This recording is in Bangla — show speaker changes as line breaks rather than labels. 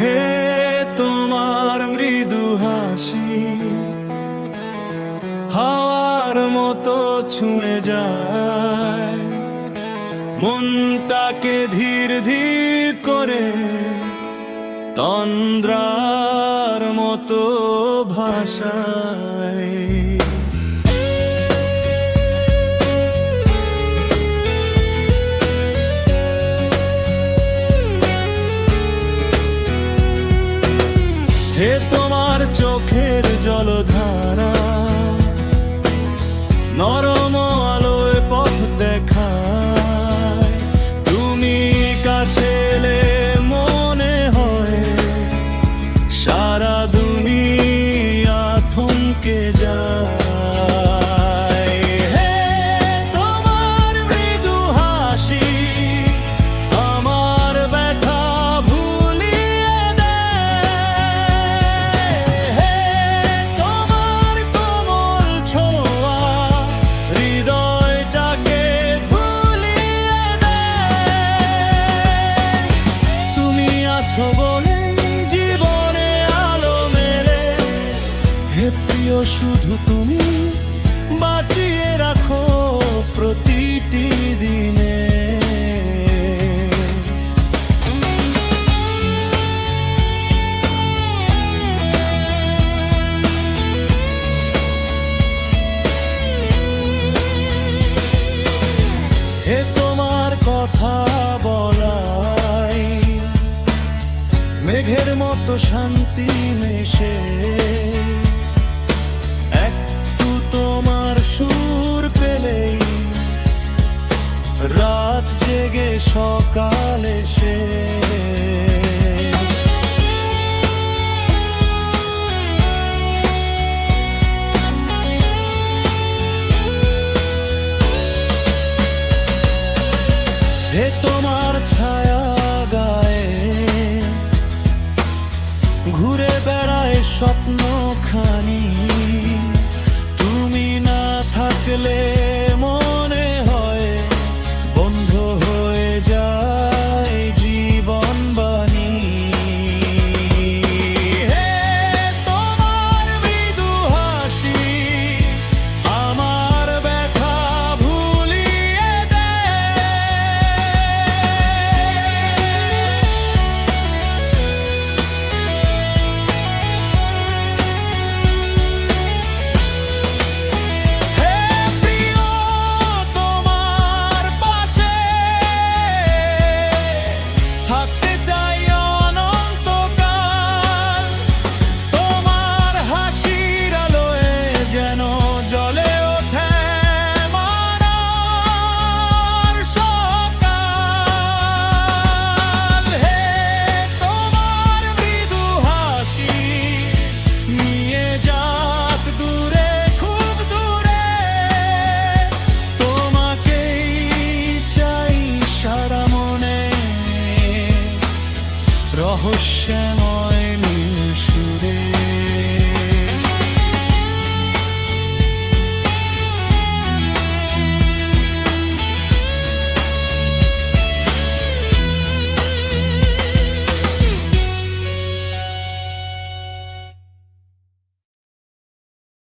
হে তোমার মৃদু হাসি, হওয়ার মতো ছুঁয়ে যায়। মন তাকে ধীর ধীর করে তন্দ্রার মতো ভাষায় চোখের জলধারা। নরম আলোয় পথ দেখা তুমি কাছে মনে হয় সারা দুনিয়া থমকে যায়। প্রিয়, শুধু তুমি বাঁচিয়ে রাখো প্রতিটি দিনে। হে তোমার কথা বলাই, মেঘের মতো শান্তি মেশে। সকাল এসে রহস্যময় সুরে